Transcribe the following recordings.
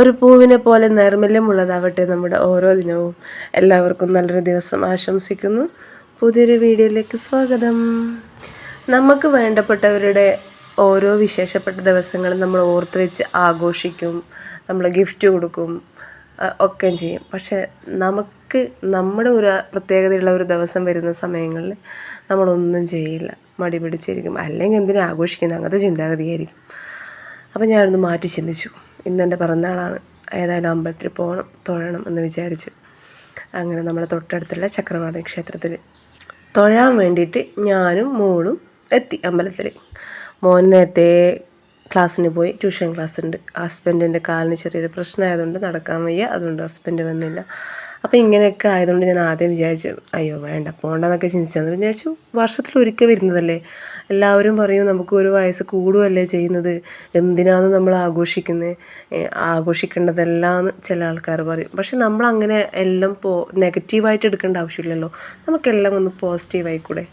ഒരു പൂവിനെ പോലെ നൈർമല്യമുള്ളതാവട്ടെ നമ്മുടെ ഓരോ ദിനവും. എല്ലാവർക്കും നല്ലൊരു ദിവസം ആശംസിക്കുന്നു. പുതിയൊരു വീഡിയോയിലേക്ക് സ്വാഗതം. നമുക്ക് വേണ്ടപ്പെട്ടവരുടെ ഓരോ വിശേഷപ്പെട്ട ദിവസങ്ങളും നമ്മൾ ഓർത്ത് വെച്ച് ആഘോഷിക്കും നമ്മൾ ഗിഫ്റ്റ് കൊടുക്കും ഒക്കെ ചെയ്യും. പക്ഷേ നമുക്ക് നമ്മുടെ ഒരു പ്രത്യേകതയുള്ള ഒരു ദിവസം വരുന്ന സമയങ്ങളിൽ നമ്മളൊന്നും ചെയ്യില്ല. മടി പിടിച്ചിരിക്കും. അല്ലെങ്കിൽ എന്തിനാ ആഘോഷിക്കുന്നത്? അങ്ങനത്തെ ചിന്താഗതിയായിരിക്കും. അപ്പോൾ ഞാനൊന്ന് മാറ്റി ചിന്തിച്ചു. ഇന്ന് എന്റെ പിറന്നാളാണ്. ഏതായാലും അമ്പലത്തിൽ പോകണം തൊഴണം എന്ന് വിചാരിച്ചു അങ്ങനെ നമ്മുടെ തൊട്ടടുത്തുള്ള ചക്രവാണി ക്ഷേത്രത്തിൽ തൊഴാൻ വേണ്ടിയിട്ട് ഞാനും മോളും എത്തി അമ്പലത്തിൽ മോൻ നേരത്തെ ക്ലാസ്സിന് പോയി ട്യൂഷൻ ക്ലാസ് ഉണ്ട് ഹസ്ബൻഡിന്റെ കാലിന് ചെറിയൊരു പ്രശ്നമായതുകൊണ്ട് നടക്കാൻ വയ്യ അതുകൊണ്ട് ഹസ്ബൻഡ് വന്നില്ല. അപ്പോൾ ഇങ്ങനെയൊക്കെ ആയതുകൊണ്ട് ഞാൻ ആദ്യം വിചാരിച്ചു അയ്യോ വേണ്ട പോകണ്ടെന്നൊക്കെ ചിന്തിച്ചത് വിചാരിച്ചു. വർഷത്തിൽ ഒരിക്കൽ വരുന്നതല്ലേ? എല്ലാവരും പറയും നമുക്ക് ഒരു വയസ്സ് കൂടുകയല്ലേ ചെയ്യുന്നത്? എന്തിനാണ് നമ്മൾ ആഘോഷിക്കുന്നത് ആഘോഷിക്കേണ്ടതെല്ലാം ചില ആൾക്കാർ പറയും. പക്ഷെ നമ്മൾ അങ്ങനെ എല്ലാം പോ നെഗറ്റീവായിട്ട് എടുക്കേണ്ട ആവശ്യമില്ലല്ലോ. നമുക്കെല്ലാം ഒന്ന് പോസിറ്റീവായി കൂടെ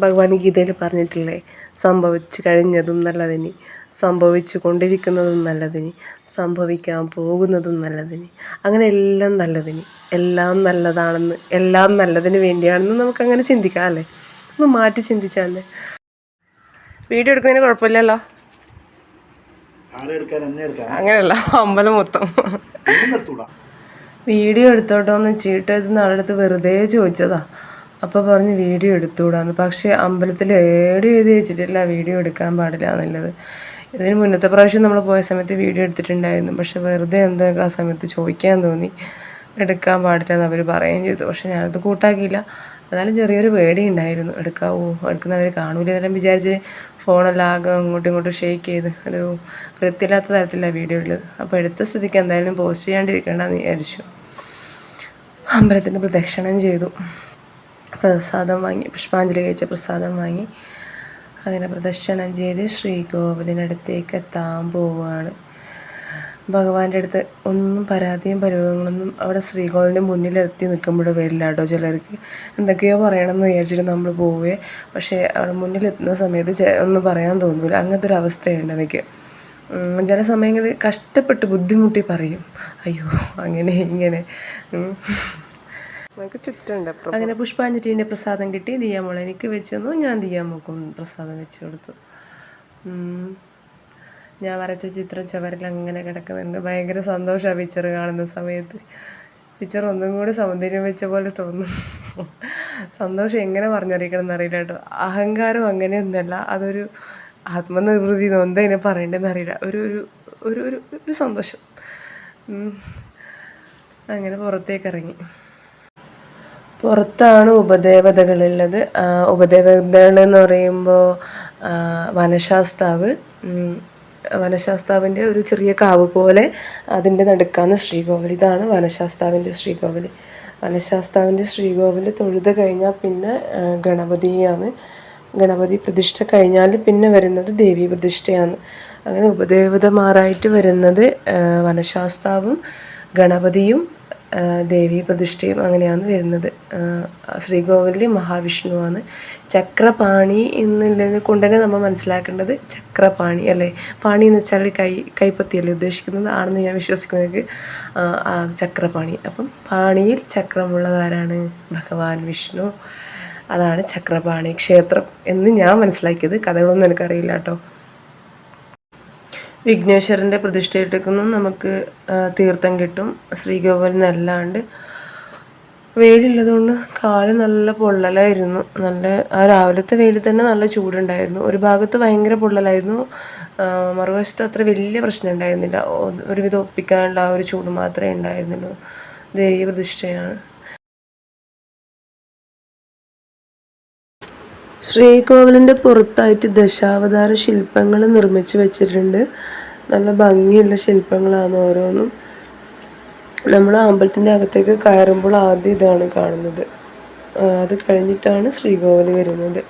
ഭഗവാൻ ഗീതയിൽ പറഞ്ഞിട്ടില്ലേ? സംഭവിച്ചു കഴിഞ്ഞതും നല്ലതിനി. സംഭവിച്ചു കൊണ്ടിരിക്കുന്നതും നല്ലതിനി. സംഭവിക്കാൻ പോകുന്നതും നല്ലതിനി. അങ്ങനെ എല്ലാം നല്ലതിനി. എല്ലാം നല്ലതാണെന്ന് എല്ലാം നല്ലതിന് വേണ്ടിയാണെന്ന് നമുക്കങ്ങനെ ചിന്തിക്കാം അല്ലേ? ഒന്ന് മാറ്റി ചിന്തിച്ചാൽ വീഡിയോ എടുക്കുന്നതിന് കുഴപ്പമില്ലല്ലോ? അങ്ങനെയല്ല അമ്പലം മൊത്തം. വീഡിയോ എടുത്തോട്ടോ എന്ന് ചീട്ടെഴുതുന്ന ആളടുത്ത് വെറുതെ ചോദിച്ചതാ. അപ്പോൾ പറഞ്ഞ് വീഡിയോ എടുത്തുകൂടാന്ന്. പക്ഷേ അമ്പലത്തിൽ ഏടെ എഴുതി വെച്ചിട്ടില്ല വീഡിയോ എടുക്കാൻ പാടില്ല എന്നുള്ളത്. ഇതിന് മുന്നത്തെ പ്രാവശ്യം നമ്മൾ പോയ സമയത്ത് വീഡിയോ എടുത്തിട്ടുണ്ടായിരുന്നു. പക്ഷെ വെറുതെ എന്തോ ആ സമയത്ത് ചോദിക്കാൻ തോന്നി. എടുക്കാൻ പാടില്ല എന്ന് അവർ പറയുകയും ചെയ്തു. പക്ഷെ ഞാനത് കൂട്ടാക്കിയില്ല. എന്നാലും ചെറിയൊരു പേടി ഉണ്ടായിരുന്നു. എടുക്കാവോ എടുക്കുന്നവർ കാണൂല എന്നെല്ലാം വിചാരിച്ച് ഫോണെല്ലാം ആകെ അങ്ങോട്ടും ഇങ്ങോട്ടും ഷെയ്ക്ക് ചെയ്ത് ഒരു വൃത്തിയില്ലാത്ത തരത്തിലാണ് വീഡിയോ ഉള്ളത് അപ്പോൾ എടുത്ത സ്ഥിതിക്ക് എന്തായാലും പോസ്റ്റ് ചെയ്യാണ്ടിരിക്കണ്ടെന്ന് വിചാരിച്ചു. അമ്പലത്തിന്റെ പ്രദക്ഷിണം ചെയ്തു. പ്രസാദം വാങ്ങി പുഷ്പാഞ്ജലി കഴിച്ച പ്രസാദം വാങ്ങി. അങ്ങനെ പ്രദക്ഷിണം ചെയ്ത് ശ്രീകോവിലിനടുത്തേക്ക് എത്താൻ പോവുകയാണ്. ഭഗവാന്റെ അടുത്ത് ഒന്നും പരാതിയും പരിഭവങ്ങളൊന്നും അവിടെ ശ്രീകോവിലിന്റെ മുന്നിലെത്തി നിൽക്കുമ്പോൾ വരില്ല കേട്ടോ ചിലർക്ക്. എന്തൊക്കെയോ പറയണമെന്ന് വിചാരിച്ചിട്ട് നമ്മൾ പോവേ പക്ഷേ അവിടെ മുന്നിലെത്തുന്ന സമയത്ത് ഒന്നും പറയാൻ തോന്നില്ല അങ്ങനത്തെ ഒരു അവസ്ഥയുണ്ട് എനിക്ക്. ചില സമയങ്ങളിൽ കഷ്ടപ്പെട്ട് ബുദ്ധിമുട്ടി പറയും. അയ്യോ അങ്ങനെ ഇങ്ങനെ. ചുറ്റുണ്ട് അങ്ങനെ പുഷ്പാഞ്ജലിന്റെ പ്രസാദം കിട്ടി. ദിയാമോൾ എനിക്ക് വെച്ച് തന്നു ഞാൻ ദിയാമോക്കും പ്രസാദം വെച്ച് കൊടുത്തു. ഞാൻ വരച്ച ചിത്രം ചുവരിൽ അങ്ങനെ കിടക്കുന്നുണ്ട്. ഭയങ്കര സന്തോഷമാണ് പിക്ചർ കാണുന്ന സമയത്ത്. പിക്ചർ ഒന്നും കൂടി സൗന്ദര്യം വെച്ച പോലെ തോന്നും. സന്തോഷം എങ്ങനെ പറഞ്ഞറിയിക്കണം എന്നറിയില്ല കേട്ടോ. അഹങ്കാരം അങ്ങനെയൊന്നുമല്ല. അതൊരു ആത്മനിർവൃതി എന്താ ഇതിനെ പറയേണ്ടതെന്ന് അറിയില്ല. ഒരു ഒരു ഒരു ഒരു ഒരു സന്തോഷം. അങ്ങനെ പുറത്തേക്ക് ഇറങ്ങി. പുറത്താണ് ഉപദേവതകളുള്ളത്. ഉപദേവതകളെന്ന് പറയുമ്പോൾ വനശാസ്താവ് വനശാസ്താവിന്റെ ഒരു ചെറിയ കാവ് പോലെ അതിന്റെ നടുക്കാണ് ശ്രീകോവിൽ. ഇതാണ് വനശാസ്താവിന്റെ ശ്രീകോവിൽ. വനശാസ്താവിന്റെ ശ്രീകോവിൽ തൊഴുത് കഴിഞ്ഞാൽ പിന്നെ ഗണപതിയാണ്. ഗണപതി പ്രതിഷ്ഠ കഴിഞ്ഞാൽ പിന്നെ വരുന്നത് ദേവി പ്രതിഷ്ഠയാണ്. അങ്ങനെ ഉപദേവതമാരായിട്ട് വരുന്നത് വനശാസ്താവും ഗണപതിയും ദേവി പ്രതിഷ്ഠയും അങ്ങനെയാണ് വരുന്നത്. ശ്രീകോവിലിൽ മഹാവിഷ്ണുവാണ്. ചക്രപാണി എന്നുള്ളത് കൊണ്ട് തന്നെ നമ്മൾ മനസ്സിലാക്കേണ്ടത് ചക്രപാണി അല്ലേ? പാണി എന്ന് വെച്ചാൽ കൈ കൈപ്പത്തിയല്ലേ ഉദ്ദേശിക്കുന്നത്? ആണെന്ന് ഞാൻ വിശ്വസിക്കുന്നത് ചക്രപാണി. അപ്പം പാണിയിൽ ചക്രമുള്ളതാരാണ് ഭഗവാൻ വിഷ്ണു. അതാണ് ചക്രപാണി ക്ഷേത്രം എന്ന് ഞാൻ മനസ്സിലാക്കിയത്. കഥകളൊന്നും എനിക്കറിയില്ല കേട്ടോ. വിഘ്നേശ്വരന്റെ പ്രതിഷ്ഠയിട്ടേക്കൊന്നും നമുക്ക് തീർത്ഥം കിട്ടും. ശ്രീകോവിൽ നല്ലാണ്ട്. വെയിലുള്ളതുകൊണ്ട് കാൽ നല്ല പൊള്ളലായിരുന്നു. നല്ല ആ രാവിലത്തെ വെയിലിൽ തന്നെ നല്ല ചൂടുണ്ടായിരുന്നു. ഒരു ഭാഗത്ത് ഭയങ്കര പൊള്ളലായിരുന്നു. മറുവശത്ത് അത്ര വലിയ പ്രശ്നം ഉണ്ടായിരുന്നില്ല. ഒരുവിധം ഒപ്പിക്കാനുള്ള ആ ഒരു ചൂട് മാത്രമേ ഉണ്ടായിരുന്നുള്ളൂ. ദേവീ പ്രതിഷ്ഠയാണ്. ശ്രീകോവിലിന്റെ പുറത്തായിട്ട് ദശാവതാര ശില്പങ്ങൾ നിർമ്മിച്ച് വെച്ചിട്ടുണ്ട്. നല്ല ഭംഗിയുള്ള ശില്പങ്ങളാണ് ഓരോന്നും. നമ്മൾ അമ്പലത്തിന്റെ അകത്തേക്ക് കയറുമ്പോൾ ആദ്യം ഇതാണ് കാണുന്നത്. അത് കഴിഞ്ഞിട്ടാണ് ശ്രീകോവിൽ വരുന്നത്.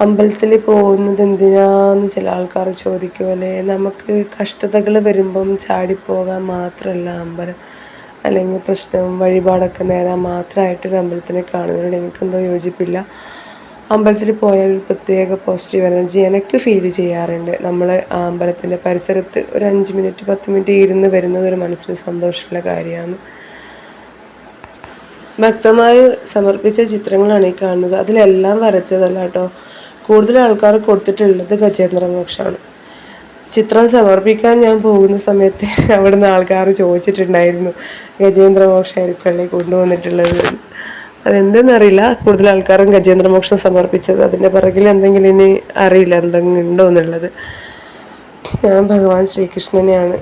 അമ്പലത്തിൽ പോകുന്നത് എന്തിനാന്ന് ചില ആൾക്കാർ ചോദിക്കുമല്ലേ നമുക്ക് കഷ്ടതകൾ വരുമ്പം ചാടിപ്പോകാൻ മാത്രമല്ല അമ്പലം. അല്ലെങ്കിൽ പ്രശ്നം വഴിപാടൊക്കെ നേരാൻ മാത്രമായിട്ടൊരു അമ്പലത്തിനെ കാണുന്നതിനോട് എനിക്കെന്തോ യോജിപ്പില്ല. അമ്പലത്തിൽ പോയാൽ ഒരു പ്രത്യേക പോസിറ്റീവ് എനർജി എനിക്ക് ഫീൽ ചെയ്യാറുണ്ട്. നമ്മൾ ആ അമ്പലത്തിന്റെ പരിസരത്ത് ഒരു അഞ്ച് മിനിറ്റ് പത്ത് മിനിറ്റ് ഇരുന്ന് വരുന്നത് ഒരു മനസ്സിന് സന്തോഷമുള്ള കാര്യമാണ്. വ്യക്തമായി സമർപ്പിച്ച ചിത്രങ്ങളാണ് ഈ കാണുന്നത്. അതിലെല്ലാം വരച്ചതല്ല കേട്ടോ. കൂടുതൽ ആൾക്കാർ കൊടുത്തിട്ടുള്ളത് ഗജേന്ദ്ര മോക്ഷമാണ് ചിത്രം സമർപ്പിക്കാൻ ഞാൻ പോകുന്ന സമയത്ത് അവിടുന്ന് ആൾക്കാർ ചോദിച്ചിട്ടുണ്ടായിരുന്നു ഗജേന്ദ്ര മോക്ഷമായിരിക്കുമല്ലേ കൊണ്ടുവന്നിട്ടുള്ളത്. അതെന്തെന്നറിയില്ല കൂടുതൽ ആൾക്കാരും ഗജേന്ദ്രമോക്ഷം സമർപ്പിച്ചത്. അതിന്റെ പിറകിൽ എന്തെങ്കിലും ഇനി അറിയില്ല. എന്തെങ്കിലും ഉണ്ടോ എന്നുള്ളത്. ഞാൻ ഭഗവാൻ ശ്രീകൃഷ്ണനെയാണ്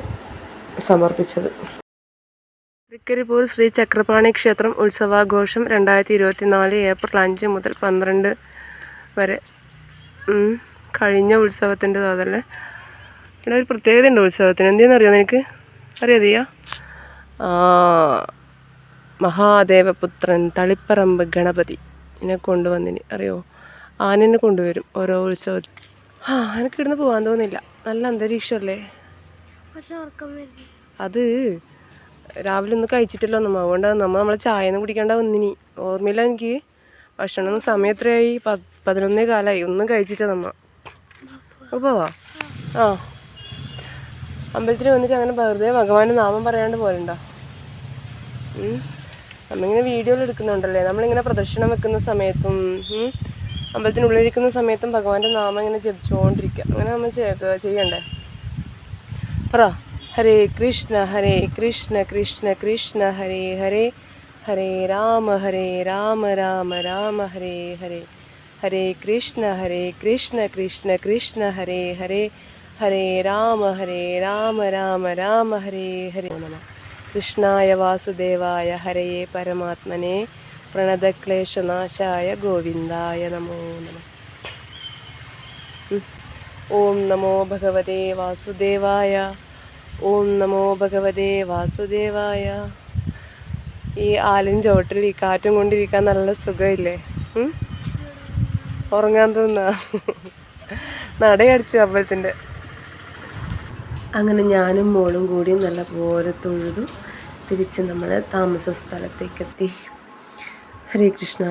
സമർപ്പിച്ചത്. തൃക്കരിപ്പൂർ ശ്രീ ചക്രപാണി ക്ഷേത്രം ഉത്സവാഘോഷം രണ്ടായിരത്തി ഇരുപത്തി നാല് ഏപ്രിൽ അഞ്ച് മുതൽ പന്ത്രണ്ട് വരെ. കഴിഞ്ഞ ഉത്സവത്തിന്റെ അതല്ലേ ഇവിടെ ഒരു പ്രത്യേകത ഉണ്ട് ഉത്സവത്തിന്. എന്തെന്ന് അറിയോ നിനക്ക്? അറിയാതെയാ മഹാദേവപുത്രൻ തളിപ്പറമ്പ് ഗണപതി എന്നെ കൊണ്ടുവന്നിന്. അറിയോ? ആനെന്നെ കൊണ്ടുവരും ഓരോ ഉത്സവത്തിൽ. ആ എനിക്ക് ഇവിടുന്ന് പോകാൻ തോന്നില്ല. നല്ല അന്തരീക്ഷമല്ലേ അത് രാവിലെ ഒന്നും കഴിച്ചിട്ടില്ല ഒന്നും. അതുകൊണ്ട് നമ്മൾ നമ്മളെ ചായ ഒന്നും കുടിക്കേണ്ട വന്നിനി. ഓർമ്മയില്ല എനിക്ക്? ഭക്ഷണം ഒന്നും സമയം എത്രയായി? പ- പതിനൊന്നേ കാലമായി ഒന്നും കഴിച്ചിട്ട നമ്മ. പോവാ. ആ. അമ്പലത്തിൽ വന്നിട്ട് അങ്ങനെ വെറുതെ ഭഗവാന്റെ നാമം പറയാണ്ട് പോരണ്ട. ഉം. നമ്മളിങ്ങനെ വീഡിയോയിൽ എടുക്കുന്നുണ്ടല്ലേ? നമ്മളിങ്ങനെ പ്രദക്ഷിണം വെക്കുന്ന സമയത്തും അമ്പലത്തിനുള്ളിലിരിക്കുന്ന സമയത്തും ഭഗവാന്റെ നാമം ഇങ്ങനെ ജപിച്ചുകൊണ്ടിരിക്കുക അങ്ങനെ നമ്മൾ ചെയ്യ- ചെയ്യണ്ടേ? പറ. ഹരേ കൃഷ്ണ ഹരേ കൃഷ്ണ കൃഷ്ണ കൃഷ്ണ ഹരേ ഹരേ ഹരേ രാമ ഹരേ രാമ രാമ രാമ ഹരേ ഹരേ ഹരേ കൃഷ്ണ ഹരേ കൃഷ്ണ കൃഷ്ണ കൃഷ്ണ ഹരേ ഹരേ ഹരേ രാമ ഹരേ രാമ രാമ രാമ ഹരേ ഹരേ. നമ കൃഷ്ണായ വാസുദേവായ ഹരയെ പരമാത്മനെ പ്രണതക്ലേശനാശായ ഗോവിന്ദായ നമോ നമ. ഓം നമോ ഭഗവതേ വാസുദേവായ. ഓം നമോ ഭഗവതേ വാസുദേവായ. ഈ ആലിൻ ചോട്ടിൽ ഈ കാറ്റും കൊണ്ടിരിക്കാൻ നല്ല സുഖമില്ലേ? ഉറങ്ങാൻ തോന്നാ. നടയടിച്ചു അമ്പലത്തിന്റെ. അങ്ങനെ ഞാനും മോളും കൂടി നല്ല പോലെ തൊഴുതു തിരിച്ച് നമ്മൾ താമസ സ്ഥലത്തേക്കെത്തി. ഹരേ കൃഷ്ണ.